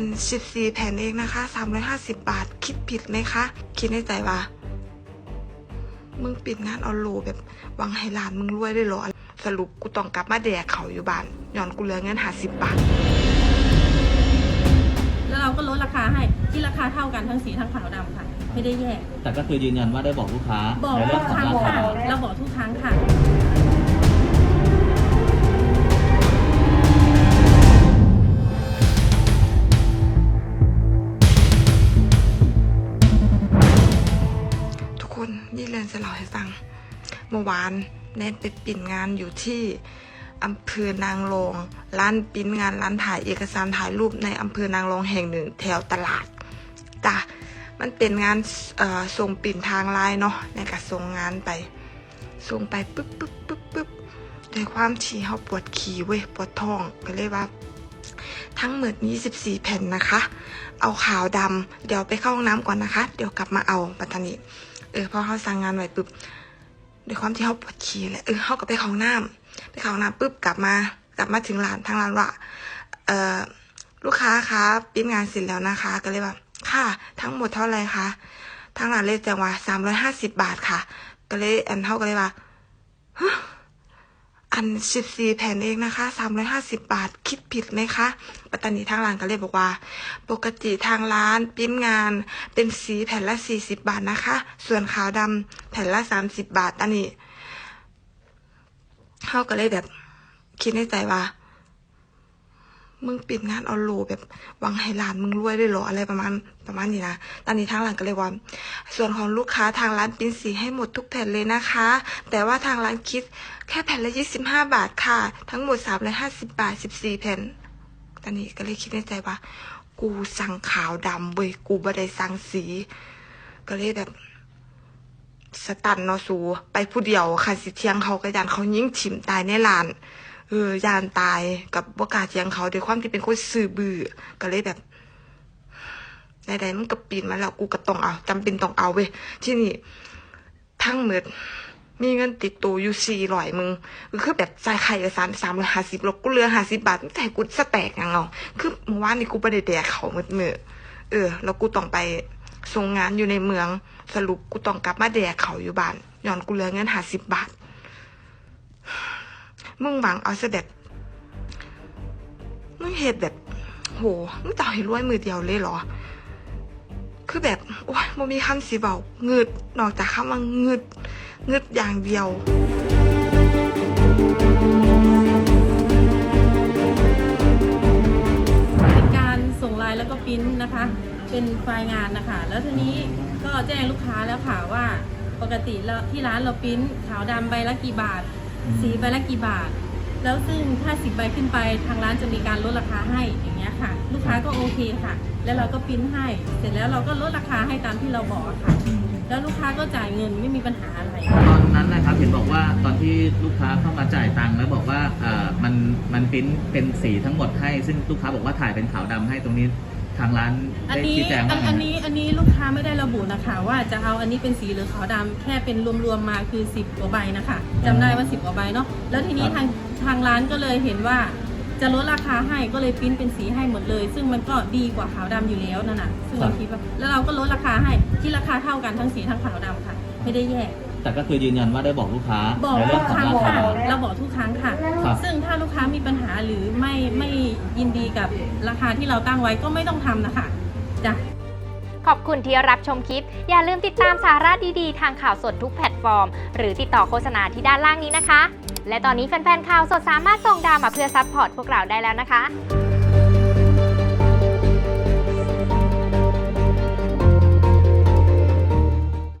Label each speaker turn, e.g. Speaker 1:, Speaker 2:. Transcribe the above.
Speaker 1: น14แผ่นเองนะคะ350 บาท คิดผิดไหมคะ คิดในใจว่า มึงปิดงานเอาโลแบบหวังให้หลานมึงรวยได้เหรอ สรุปกูต้องกลับมาแดกเขาอยู่บ้านย้อนกูเหลือเงินหาสิบบาท
Speaker 2: แล้วเราก็ลดราคาให้ที่ราคาเท่ากันทั้งสีทั้งขาวดำค่ะ ไม่ได้แยก
Speaker 3: แต่ก็คือยืนยันว่าได้บอกลูกค้า
Speaker 2: บอก
Speaker 3: ใน
Speaker 2: ทุ
Speaker 3: เรื่อง
Speaker 2: ก
Speaker 3: ขอ
Speaker 2: ครั้
Speaker 3: ง
Speaker 2: ง
Speaker 3: รา
Speaker 2: ค่ะ
Speaker 3: คา
Speaker 2: เราบอกทุกครั้งค่ะ
Speaker 1: จะเล่าให้ฟัง เมื่อวานแนนไปปิ่นงานอยู่ที่อำเภอนางรองร้านปิ้นงานร้านถ่ายเอกสารถ่ายรูปในอำเภอนางรองแห่งหนึ่งแถวตลาดจ้ะมันเป็นงานส่งปิ่นทางไลน์เนาะในการส่งงานไปส่งไปปึ๊บปึ๊บปึ๊บปึ๊บด้วยความที่เขาปวดขี่เว้ยปวดท้องก็เลยว่า ทั้งหมดนี้14 แผ่นนะคะ เอาขาวดำเดี๋ยวไปเข้าห้องน้ำก่อนนะคะ เดี๋ยวกลับมาเอาปัตตานี เออพอเขาสั่งงานไว้ปุ๊บด้วยความที่เขาปวดขี้แหละเออเขาก็ไปของน้ำไปของน้ำปุ๊บกลับมากลับมาถึงร้านทางร้านว่าเออลูกค้าคะปิ้งงานเสร็จแล้วนะคะ ก็เลยว่าค่ะ ทั้งหมดเท่าไหร่คะทางร้านเลยแจ้งว่าสามร้อยห้าสิบบาทค่ะ ก็เลยอันเท่าก็เลยว่า อันสิบสี่แผ่นเองนะคะสามร้อยห้าสิบบาทคิดผิดไหมคะปัตตานีทางร้านก็เลยบอกว่า ปกติทางร้านปิ้นงานเป็นสีแผ่นละ40บาทนะคะ ส่วนขาวดำแผ่นละ30บาทอันนี้เขาก็เลยแบบคิดในใจว่า มึงปิดงานเอาโลแบบวังให้หลานมึงรวยได้หรออะไรประมาณประมาณนี้นะ ตอนนี้ทางร้านก็เลยว่า ส่วนของลูกค้าทางร้านปิ้นสีให้หมดทุกแผ่นเลยนะคะ แต่ว่าทางร้านคิดแค่แผ่นละ25บห้าบาทค่ะ ทั้งหมด350บบาท14แผ่น ตอนนี้ก็เลยคิดในใจว่า กูสั่งขาวดำเว้ยกูบ่ได้สั่งสี ก็เลยแบบสตันเนาะสู ไปผู้เดียวค่ะสิเทียงเขาก็ยันเขายิ่งถิ่มตายในลาน เออยานตายกับวกล้าเทียงเขาด้วยความที่เป็นคนซื่อบือ้อก็เลยแบบใดๆมันก็ปีนมาแล้วกูก็ต้องเอาจำเป็นต้องเอาเว้ยที่นี่ทั้งหมดมีเงินติดตัวอยู่สี่ร้อยมึงคือแบบใจ่ายค่เอกสารสามร้อยห้าสิบลบกูเหลือห้าสิบบาทมึงจ่กูสแตกยังเอาคือเมื่อวานนี้กูไปได้แดกเขาเมื่อมือเออ แล้วกูต้องไปส่งงานอยู่ในเมือง สรุปกูต้องกลับมาแดกเขาอยู่บ้านย้อนกูเหลือเงินห้าสิบบาท มึงหวังเอาซะแบบมึงเหตุแบบ โหมึงจะเอาให้รวยมือเดียวเลยเหรอ คือแบบ โอ้ยมันมีคำสีเบาเงืดนอกจากคำว่าเงืดเงืดอย่างเดียว
Speaker 2: เป็นการส่งไลน์แล้วก็ปริ้นนะคะ เป็นไฟล์งานนะคะ แล้วทีนี้ก็แจ้งลูกค้าแล้วค่ะว่า ปกติแล้วที่ร้านเราปริ้นขาวดำใบละกี่บาท สีใบละกี่บาท แล้วซึ่งถ้าสิบใบขึ้นไปทางร้านจะมีการลดราคาให้อย่างเงี้ยค่ะ ลูกค้าก็โอเคค่ะ แล้วเราก็ปริ้นให้ เสร็จแล้วเราก็ลดราคาให้ตามที่เราบอกอะค่ะ แล้วลูกค้าก็จ่ายเงินไม่มีปัญหาอะไร
Speaker 3: ตอนนั้นนะครับเห็นบอกว่าตอนที่ลูกค้าเข้ามาจ่ายตังค์แล้วบอกว่าอ่ามันมันปริ้นเป็นสีทั้งหมดให้ ซึ่งลูกค้าบอกว่าถ่ายเป็นขาวดำให้ตรงนี้ ทางร้าน
Speaker 2: อัน
Speaker 3: ได้
Speaker 2: นี้
Speaker 3: ชี้แจง
Speaker 2: อั
Speaker 3: ว่านไง
Speaker 2: อันนี้อันนี้ลูกค้าไม่ได้ระบุนะคะ ว่าจะเอาอันนี้เป็นสีหรือขาวดำแค่เป็นรวมๆมาคือ 10กว่าใบนะคะจำได้ว่า 10กว่าใบเนาะแล้วทีนี้ทางทางร้านก็เลยเห็นว่า จะลดราคาให้ก็เลยปริ้นเป็นสีให้หมดเลย ซึ่งมันก็ดีกว่าขาวดำอยู่แล้วนั่นน่ะซึ่งเราคิดว่าแล้วเราก็ลดราคาให้ที่ราคาเท่ากันทั้งสีทั้งขาวดำค่ะ ไม่ได้แยก
Speaker 3: แต่ก็คือยืนยันว่าได้บอกลูกค้า
Speaker 2: บอก
Speaker 3: ใน
Speaker 2: ทุ
Speaker 3: เรื่อง
Speaker 2: ก
Speaker 3: ขอ
Speaker 2: ครั้
Speaker 3: ง
Speaker 2: ง
Speaker 3: รา
Speaker 2: ค่ะ
Speaker 3: คา
Speaker 2: เราบอกทุกครั้งค่ะ
Speaker 3: ครับ
Speaker 2: ซึ่งถ้าลูกค้ามีปัญหาหรือไม่ไม่ยินดีกับราคาที่เราตั้งไว้ก็ไม่ต้องทำนะคะจ้ะ
Speaker 4: ขอบคุณที่รับชมคลิป อย่าลืมติดตามสาระดีๆ ทางข่าวสดทุกแพลตฟอร์ม หรือติดต่อโฆษณาที่ด้านล่างนี้นะคะ และตอนนี้แฟนๆข่าวสดสามารถส่งดาวมาเพื่อซัพพอร์ตพวกเราได้แล้วนะคะ